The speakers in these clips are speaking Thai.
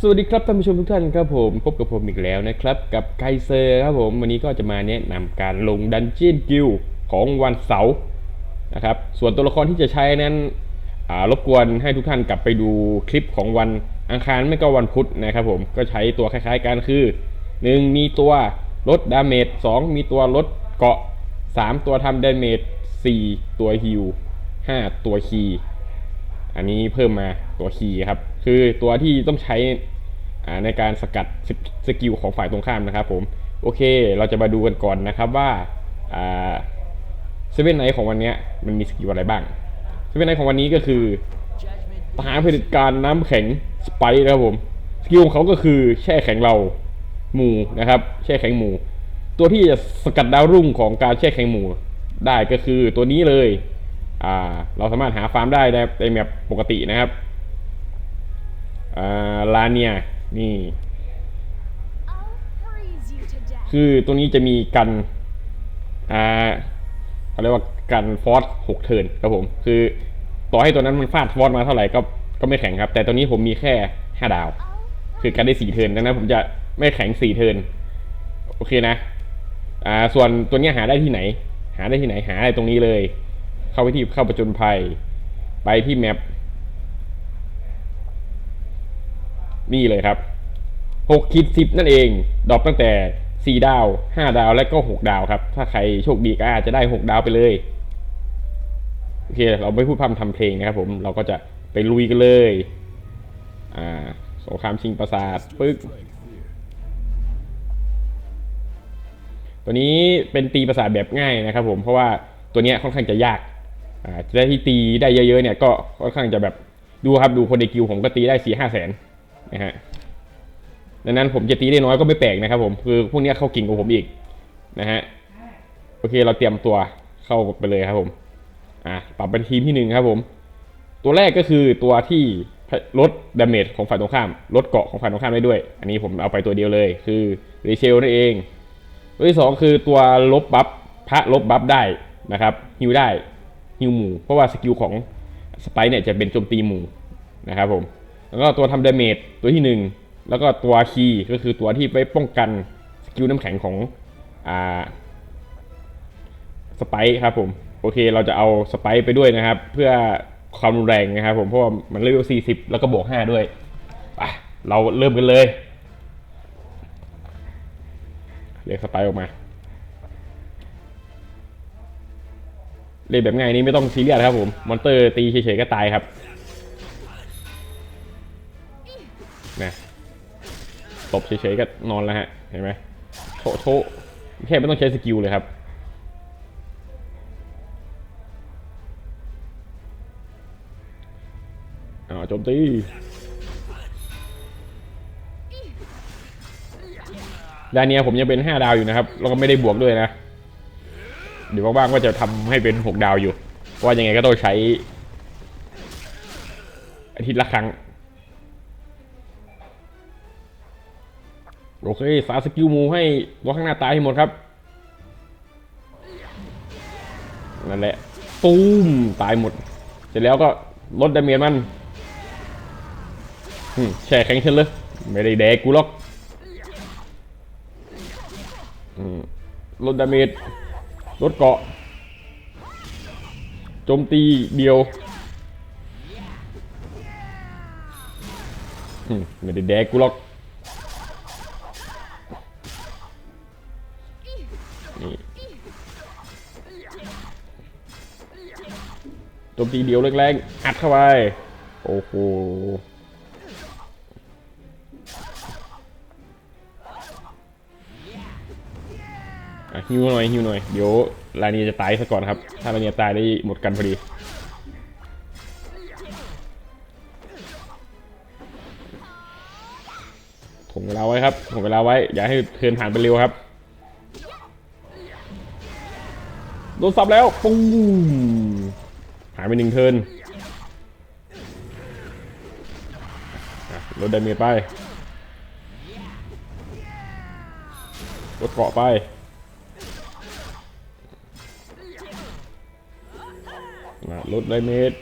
สวัสดีครับท่านผู้ชมทุกท่านครับผมพบกับผมอีกแล้วนะครับกับไกเซอร์ครับผมวันนี้ก็จะมาแนะนำการลงดันเจียนกิลของวันเสาร์นะครับส่วนตัวละครที่จะใช้นั้นรบกวนให้ทุกท่านกลับไปดูคลิปของวันอังคารไม่ก็วันพุธนะครับผมก็ใช้ตัวคล้ายๆกันคือ 1 มีตัวลดดาเมจ2มีตัวลดเกาะ 3 ตัวทำดาเมจ4ตัวฮิล5ตัวคีอันนี้เพิ่มมาตัวคีครับ คือตัวที่ต้องใช้ในการสกัดสกสกิลของฝ่ายตรงข้ามนะครับผมโอเค เราจะมาดูกันก่อนนะครับว่าเซเว่นไนท์ของวันนี้มันมีสกิลอะไรบ้างเซเว่นไนท์ของวันนี้ก็คือทหารเผด็จการน้ำแข็งสไปร์นะครับผมสกิลของเขาก็คือแช่แข็งเราหมูนะครับ แช่แข็งหมู ตัวที่จะสกัดดาวรุ่งของการแช่แข็งหมูได้ก็คือตัวนี้เลย อ่า เราสามารถหาฟาร์มได้ในแบบปกตินะครับ ลาเนียนี่ I'll freeze you to death. คือตัวนี้จะมีกันอ่าเขาเรียกว่ากันฟอสหกเทิร์นครับผม คือต่อให้ตัวนั้นมันฟาดฟอสมาเท่าไหร่ก็ก็ไม่แข็งครับ แต่ตัวนี้ผมมีแค่ห้าดาว คือกันได้สี่เทิร์นดังนั้นผมจะไม่แข็งสี่เทิร์นโอเคนะอ่าส่วนตัวเนี้ยหาได้ที่ไหน หาได้ที่ไหนหาได้ตรงนี้เลย เข้าไปที่เข้าประจนภัย ไปที่แมป นี่เลยครับหกคิดสิบนั่นเอง ดรอปตั้งแต่สี่ดาวห้าดาว และก็หกดาวครับ ถ้าใครโชคดีก็อาจจะได้หกดาวไปเลย โอเค เราไม่พูดพร่ำทำเพลงนะครับผม เราก็จะไปลุยกันเลย อ่าสงครามชิงปราสาทปึ๊กตัวนี้เป็นตีปราสาทแบบง่ายนะครับผมเพราะว่าตัวนี้ค่อนข้างจะยากอ่าจะได้ที่ตีได้เยอะๆเนี่ยก็ค่อนข้างจะแบบดูครับดูคนในกิวผมก็ตีได้สี่ห้าแสน นะฮะดังนั้นผมจะตีได้น้อยก็ไม่แปลกนะครับผมคือพวกนี้เข้ากิ่งกว่าผมอีกนะฮะโอเคเราเตรียมตัวเข้าไปเลยครับผมอะปรับเป็นทีมที่หนึ่งครับผม ตัวแรกก็คือตัวที่ลดดาเมจของฝ่ายตรงข้ามลดเกาะของฝ่ายตรงข้ามได้ด้วย อันนี้ผมเอาไปตัวเดียวเลย คือเรเชลนั่นเองตัวที่สองคือตัวลบบัฟพระลบบัฟได้นะครับฮิวได้ฮิวหมู่เพราะว่าสกิลของสไปเนี่ยจะเป็นโจมตีหมู่นะครับผม แล้วก็ตัวทำดาเมจตัวที่หนึ่งแล้วก็ตัวคีย์ก็คือตัวที่ไปป้องกันสกิลน้ำแข็งของอ่าสไปครับผมโอเคเราจะเอาสไปไปด้วยนะครับ เพื่อความรุนแรงนะครับผมเพราะว่ามันเลเวล40 แล้วก็บวก 5 ด้วยเราเริ่มกันเลยเรียกสไปร์ออกมาเล่นแบบง่ายนี้ไม่ต้องซีเรียสครับผม มอนเตอร์ตีเฉยๆก็ตายครับ นะตบเฉยๆก็นอนแล้วฮะ เห็นไหมโถโถแค่ไม่ต้องใช้สกิลเลยครับ อ่าโจมตีด้านเนี้ยผมยังเป็นห้าดาวอยู่นะครับ แล้วก็ไม่ได้บวกด้วยนะ เดี๋ยวว่างๆก็จะทำให้เป็นหกดาวอยู่ ว่ายังไงก็ต้องใช้อาทิตย์ละครั้ง โอเคสาสกิลมูให้ตัวข้างหน้าตายให้หมดครับ นั่นแหละตูมตายหมด เสร็จแล้วก็ลดดาเมจมันแช่แข็งเช่นเลย ไม่ได้แดกกูหรอกลดดาเมจลดเกาะโจมตีเดียวไม่ได้แดกกูหรอก โจมตีเดียวแรงๆอัดเข้าไป โอ้โหฮิวหน่อยฮิวหน่อย เดี๋ยวลาเนียจะตายซะก่อนครับ ถ้าลาเนียตายได้หมดกันพอดี ถ่วงเวลาไว้ครับถ่วงเวลาไว้ อย่าให้เทินผ่านไปเร็วครับ โดนซับแล้วปุ้ง หายไปหนึ่งเทินลดดาเมจไปลดเกาะไป ลดไดเมจ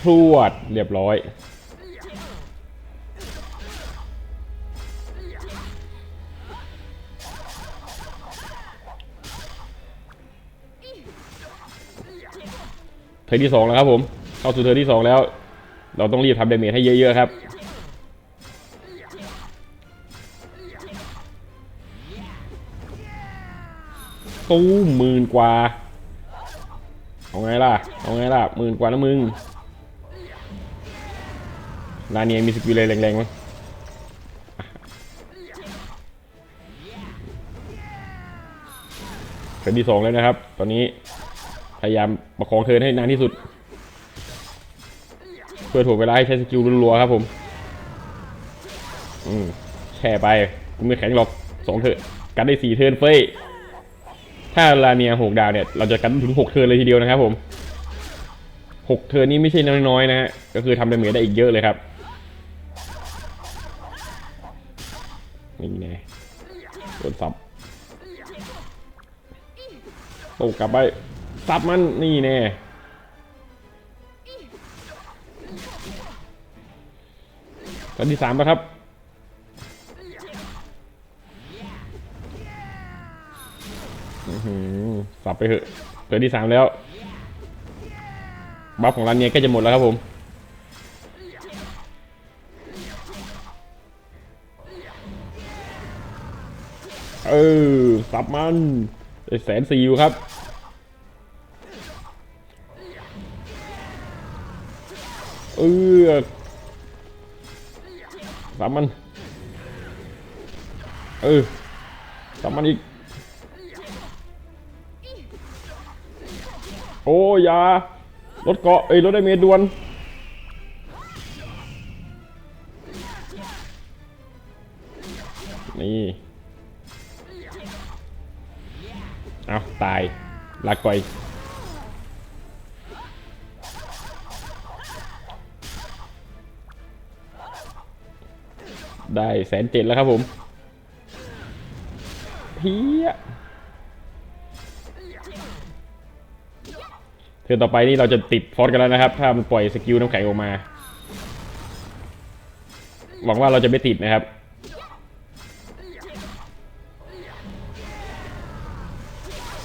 พรวดเรียบร้อย เทิร์ที่สองแล้วครับผมเข้าสู่เทิร์ที่สองแล้ว เราต้องรีบทำเดเมจให้เยอะๆครับตู้หมื่นกว่า เอาไงล่ะ เอาไงล่ะหมื่นกว่านะมึงลาเนียมีสกิลอะไรแรงๆมั้ยเทิร์นที่สองแล้วนะครับ ตอนนี้ พยายามประคองเทิร์นให้นานที่สุด เพื่อถ่วงเวลาให้ใช้สกิลรัวๆครับผม อืมแช่ไปกูไม่แข็งหรอกสองเทิร์นกันได้สี่เทิร์นเฟ้ยถ้าลาเนียหกดาวเนี่ย เราจะกันถึงหกเทิร์นเลยทีเดียวนะครับผมหกเทิร์นนี้ไม่ใช่น้อยๆนะฮะก็คือทำดาเมจได้อีกเยอะเลยครับนี่แน่โดนสับโต้กลับไป สับมันนี่แน่ตอนที่สามแล้วครับ สับไปเถอะเกิดที่สามแล้ว บัฟของร้านเนี้ยก็จะหมดแล้วครับผม เออ สับมันได้แสนสี่อยู่ครับ เออสับมัน เออสับมันอีก โอ้ยารถเกาะเอ้ยรถได้เมดดวนนี่เอาตาย ลาก่อย ได้แสนเจ็ดแล้วครับผมเฮียเทิร์นต่อไปนี่เราจะติดฟอสกันแล้วนะครับ ถ้ามันปล่อยสกิลน้ำแข็งออกมา หวังว่าเราจะไม่ติดนะครับ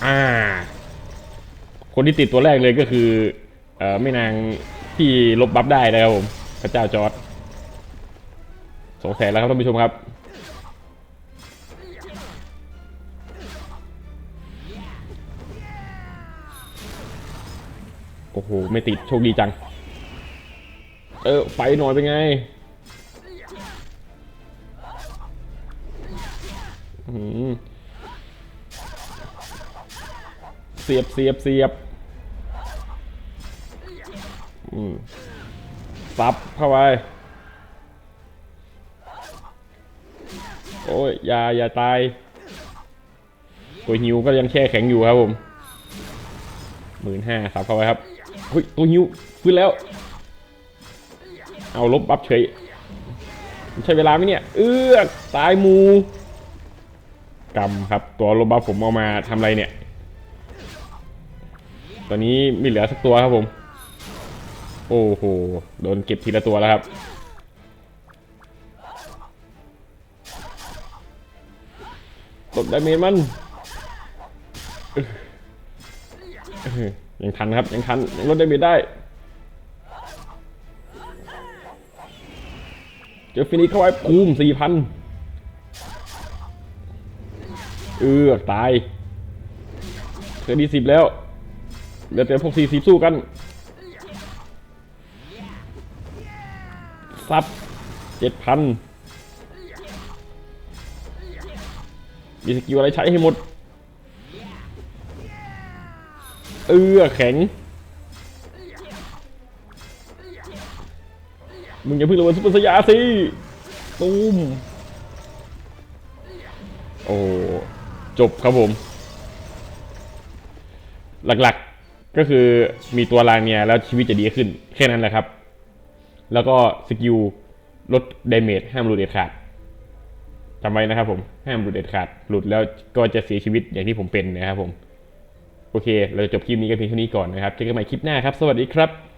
อ่า คนที่ติดตัวแรกเลยก็คือ เอ่อไม่นางที่ลบบัฟได้นะครับผม พระเจ้าจอร์ด สองสัยแล้วครับท่านผู้ชมครับโอ้โห ไม่ติด โชคดีจัง เออ ไฟหน่อยเป็นไงเสียบเสียบเสียบอืมซับเข้าไป โอ้ยอย่าอย่าตายตัวฮิวก็ยังแช่แข็งอยู่ครับผมหมื่นห้าสับเข้าไปครับเฮ้ยตัวฮิวฟื้นแล้ว เอาลบบัฟเฉยใช้เวลาไหมเนี่ย เอื้อกตายมูกรรมครับ ตัวลบบัฟผมเอามาทำอะไรเนี่ย ตอนนี้ไม่เหลือสักตัวครับผม โอ้โห โดนเก็บทีละตัวแล้วครับ ตบดาเมจมันยังทันครับ ยังทัน ยังลดได้เมจได้เจอฟินิชเข้าไว้ปูมสี่พันเออตายเธอดีสิบแล้วเหลือแต่พวกสี่สิบสู้กันซับเจ็ดพัน มีสกิลอะไรใช้ให้หมด เอื้อแข็ง มึงอย่าเพิ่งระเบิดซุปเปอร์สยาสิตูมโอ้ จบครับผม หลักๆก็คือมีตัวลางเนี่ยแล้วชีวิตจะดีขึ้น แค่นั้นแหละครับ แล้วก็สกิลลดเดเมจห้ามหลุดเด็ดขาด จำไว้นะครับผมห้ามหลุดเด็ดขาด หลุดแล้วก็จะเสียชีวิตอย่างที่ผมเป็นนะครับผม โอเค เราจะจบคลิปนี้กันเพียงเท่านี้ก่อนนะครับเจอกันใหม่คลิปหน้าครับ สวัสดีครับ